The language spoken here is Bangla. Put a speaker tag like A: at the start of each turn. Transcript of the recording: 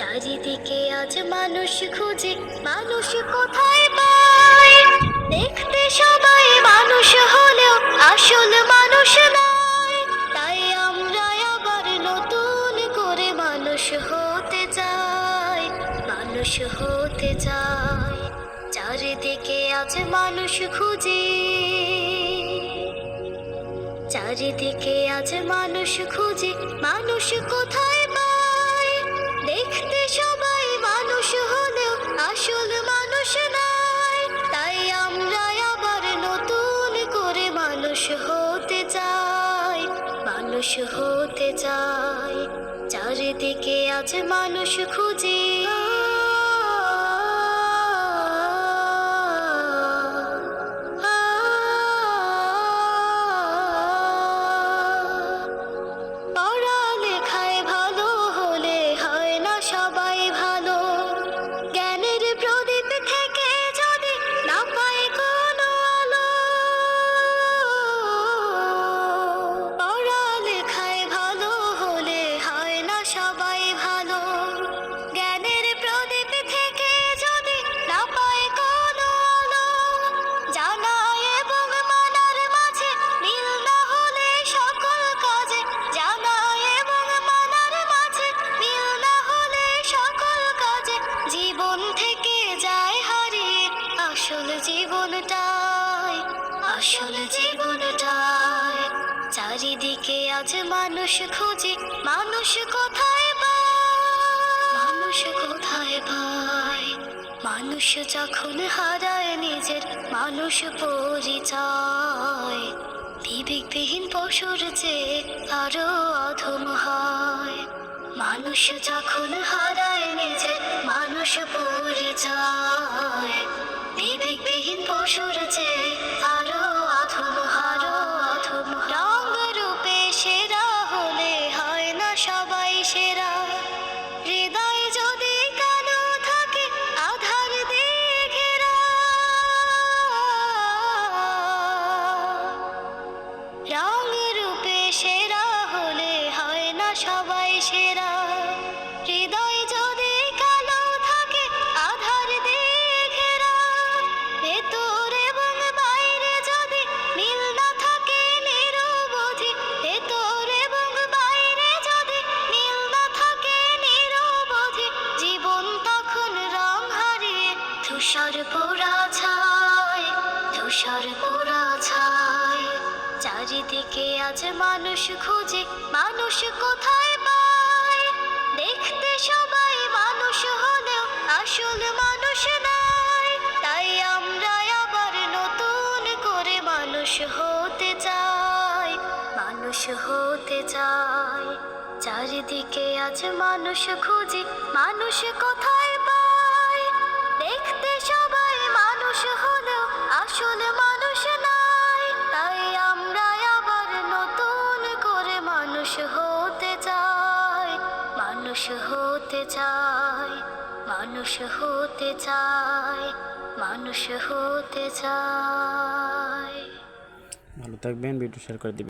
A: চারিদিকে আজ মানুষ খুঁজে, মানুষ কোথায় পায়? দেখতে সবাই মানুষ হলেও আসল মানুষ নয়। তাই আমরা আবার নতুন করে মানুষ হতে চাই, মানুষ হতে চাই। চারিদিকে আজ মানুষ খুঁজে। চারিদিকে আজ মানুষ খুঁজে, মানুষ কোথায় তাই আমরা আবার নতুন করে মানুষ হতে চাই, মানুষ হতে চাই। চারিদিকে আজ মানুষ খুঁজে জীবনটাই, আসল চারিদিকে আজ মানুষ খুঁজে, মানুষ কোথায় মানুষ কোথায় পায়? মানুষ যখন হারায় নিজের, মানুষ পরিচয়। বিবেকবিহীন পশুর চেয়ে আরও অধম হয়। মানুষ যখন হারায় নিজের, মানুষ পরিচয়। বিবেকবিহীন আরও অধম আরও অধম রঙ রূপে সেরা হলে হয় না সবাই সেরা। হৃদয় যদি কালো থাকে, আধার দিয়ে ঘেরা। রং ধূসর পোড়া ছায় ধূসর পোড়া ছায় চারিদিকে আজ মানুষ খুঁজে, মানুষ কোথায় পায়? দেখতে সবাই মানুষ হলেও আসল মানুষ নয় তাই আমরা আবার নতুন করে মানুষ হতে চাই, মানুষ হতে চাই। চারিদিকে আজ মানুষ খুঁজে, মানুষ কোথায় মানুষ হতে চাই মানুষ হতে চাই মানুষ হতে চাই মানুষ হতে চাই
B: ভালো থাকবেন, ভিডিও শেয়ার করে দিবেন।